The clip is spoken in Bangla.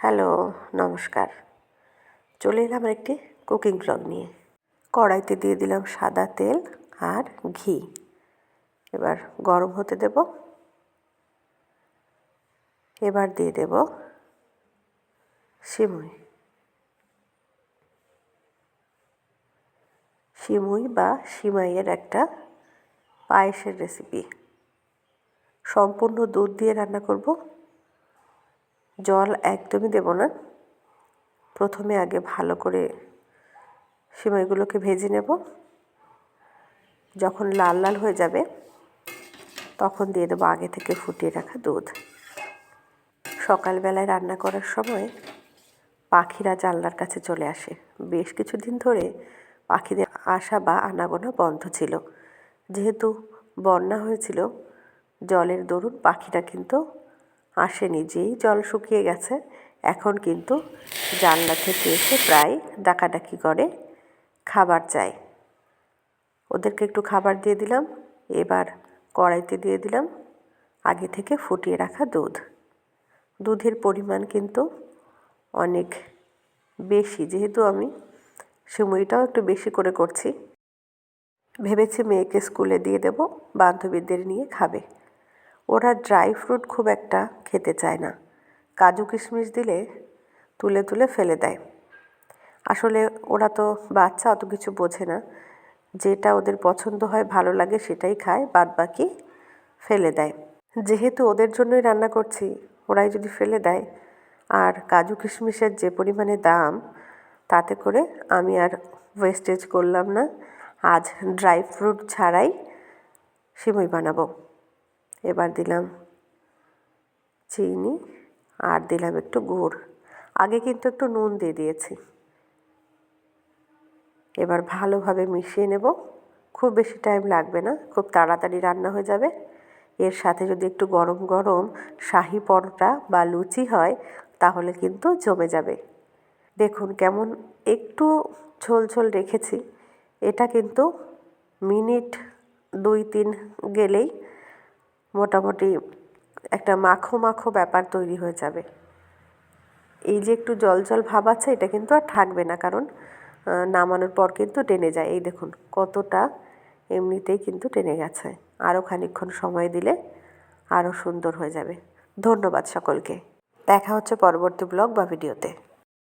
হ্যালো, নমস্কার। চলে এলাম একটি কুকিং ব্লগ নিয়ে। কড়াইতে দিয়ে দিলাম সাদা তেল আর ঘি। এবার গরম হতে দেব। এবার দিয়ে দেব সিমুই। সিমুই বা সিমাইয়ের একটা পায়েসের রেসিপি সম্পূর্ণ দুধ দিয়ে রান্না করব। জল একদমই দেব না। প্রথমে আগে ভালো করে সিমাইগুলোকে ভেজে নেব। যখন লাল লাল হয়ে যাবে, তখন দিয়ে দেবো আগে থেকে ফুটিয়ে রাখা দুধ। সকালবেলায় রান্না করার সময় পাখিরা জানলার কাছে চলে আসে। বেশ কিছুদিন ধরে পাখিদের আসা বা আনাগোনা বন্ধ ছিল। যেহেতু বন্যা হয়েছিল, জলের দরুন পাখিরা কিন্তু আসেনি, যেই জল শুকিয়ে গেছে। এখন কিন্তু জানলা থেকে এসে প্রায় ডাকাডাকি করে খাবার চাই। ওদেরকে একটু খাবার দিয়ে দিলাম, এবার কড়াইতে দিয়ে দিলাম আগে থেকে ফুটিয়ে রাখা দুধ। দুধের পরিমাণ কিন্তু অনেক বেশি, যেহেতু আমি সময়টাও একটু বেশি করে করছি। ভেবেছি মেয়েকে স্কুলে দিয়ে দেব, বান্ধবীদের নিয়ে খাবে। ওরা ড্রাই ফ্রুট খুব একটা খেতে চায় না। কাজু কিশমিশ দিলে তুলে তুলে ফেলে দেয়। আসলে ওরা তো বাচ্চা, অত কিছু বোঝে না। যেটা ওদের পছন্দ হয়, ভালো লাগে, সেটাই খায় বাদ বাকি ফেলে দেয়। যেহেতু ওদের জন্যই রান্না করছি, ওরাই যদি ফেলে দেয়, আর কাজু কিশমিশের যে পরিমাণে দাম, তাতে করে আমি আর ওয়েস্টেজ করলাম না। আজ ড্রাই ফ্রুট ছাড়াই সিমই বানাবো। এবার দিলাম চিনি আর দিলাম একটু গুড়। আগে কিন্তু একটু নুন দিয়ে দিয়েছি। এবার ভালোভাবে মিশিয়ে নেব। খুব বেশি টাইম লাগবে না, খুব তাড়াতাড়ি রান্না হয়ে যাবে। এর সাথে যদি একটু গরম গরম শাহি পরোটা বা লুচি হয়, তাহলে কিন্তু জমে যাবে। দেখুন কেমন একটু ঝোল ঝোল রেখেছি। এটা কিন্তু মিনিট দুই তিন গেলেই মোটামুটি একটা মাখো মাখো ব্যাপার তৈরি হয়ে যাবে। এই যে একটু জল জল ভাব আছে, এটা কিন্তু আর থাকবে না, কারণ নামানোর পর কিন্তু টেনে যায়। এই দেখুন, কতটা এমনিতেই কিন্তু টেনে গেছে। আরও খানিক্ষণ সময় দিলে আরও সুন্দর হয়ে যাবে। ধন্যবাদ সকলকে। দেখা হচ্ছে পরবর্তী ব্লগ বা ভিডিওতে।